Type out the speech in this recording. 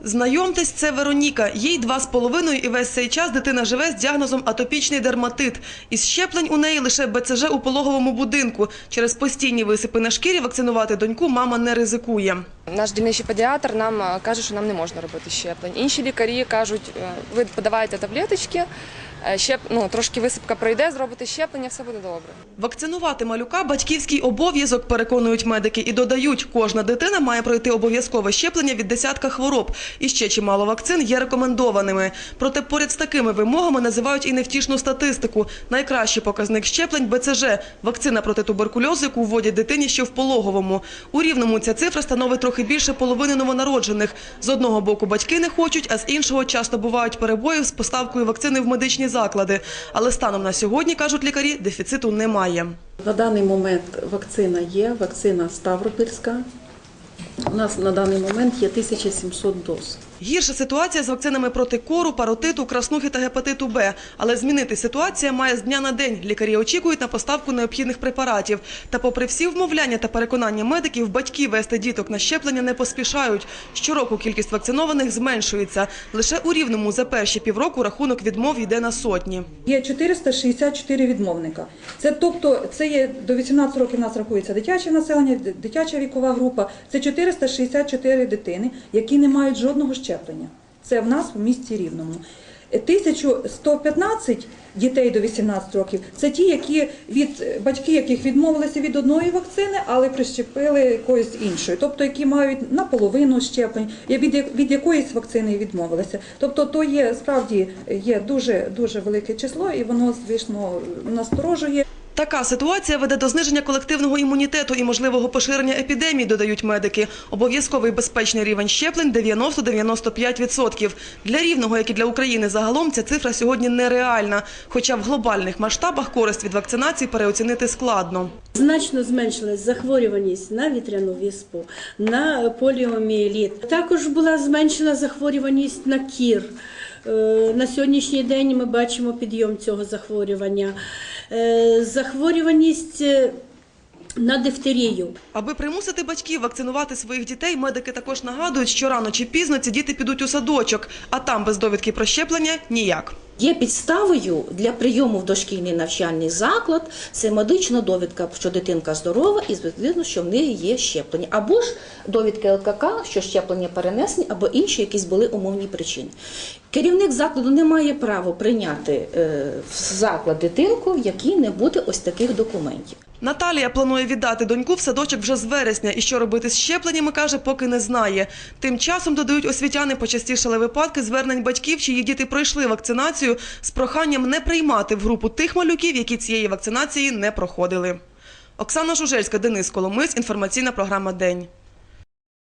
Знайомтесь, це Вероніка. Їй два з половиною і весь цей час дитина живе з діагнозом атопічний дерматит. Із щеплень у неї лише БЦЖ у пологовому будинку. Через постійні висипи на шкірі вакцинувати доньку мама не ризикує. Наш дільничий педіатр нам е, каже, що нам не можна робити щеплень. Інші лікарі кажуть, е, ви подавайте таблеточки, е, щеп... ну, трошки висипка пройде, зробите щеплення, все буде добре. Вакцинувати малюка – батьківський обов'язок, переконують медики. І додають, кожна дитина має пройти обов'язкове щеплення від десятка хвороб. І ще чимало вакцин є рекомендованими. Проте поряд з такими вимогами називають і невтішну статистику. Найкращий показник щеплень – БЦЖ – вакцина проти туберкульозу, яку вводять дитині ще в пологовому. У Рівному ця цифра становить трохи більше половини новонароджених. З одного боку батьки не хочуть, а з іншого часто бувають перебої з поставкою вакцини в медичні заклади. Але станом на сьогодні, кажуть лікарі, дефіциту немає. На даний момент вакцина є, вакцина Ставропільська. У нас на даний момент є 1700 доз. Гірша ситуація з вакцинами проти кору, паротиту, краснухи та гепатиту Б. Але змінити ситуація має з дня на день. Лікарі очікують на поставку необхідних препаратів. Та попри всі вмовляння та переконання медиків, батьки вести діток на щеплення не поспішають. Щороку кількість вакцинованих зменшується. Лише у Рівному за перші півроку рахунок відмов йде на сотні. Є 464 відмовника. Це тобто це є до 18 років у нас рахується дитяче населення, дитяча вікова група. Це 464 дитини, які не мають жодного щеплення. Це в нас в місті Рівному. Е, 1115 дітей до 18 років це ті, які від батьки, яких відмовилися від одної вакцини, але прищепили якоїсь іншої, тобто які мають наполовину щеплень, від, від якоїсь вакцини відмовилися. Тобто, то є справді є дуже дуже велике число, і воно звісно насторожує. Така ситуація веде до зниження колективного імунітету і можливого поширення епідемії, додають медики. Обов'язковий безпечний рівень щеплень 90-95%. Для Рівного, як і для України загалом, ця цифра сьогодні нереальна. Хоча в глобальних масштабах користь від вакцинації переоцінити складно. Значно зменшилась захворюваність на вітряну віспу, на поліомієліт. Також була зменшена захворюваність на кір. Е, На сьогоднішній день ми бачимо підйом цього захворювання. Е, Захворюваність е, на дифтерію. Аби примусити батьків вакцинувати своїх дітей, медики також нагадують, що рано чи пізно ці діти підуть у садочок, а там без довідки про щеплення ніяк. Є підставою для прийому в дошкільний навчальний заклад. Це медична довідка, що дитинка здорова, і звісно, що в неї є щеплення, або ж довідка ЛКК, що щеплення перенесені, або інші якісь були умовні причини. Керівник закладу не має права прийняти е, в заклад дитинку, в якій не буде ось таких документів. Наталія планує віддати доньку в садочок вже з вересня, і що робити з щепленнями, каже, поки не знає. Тим часом, додають освітяни, почастішали випадки звернень батьків, чиї діти пройшли вакцинацію, з проханням не приймати в групу тих малюків, які цієї вакцинації не проходили. Оксана Жужельська, Денис Коломис, інформаційна програма «День».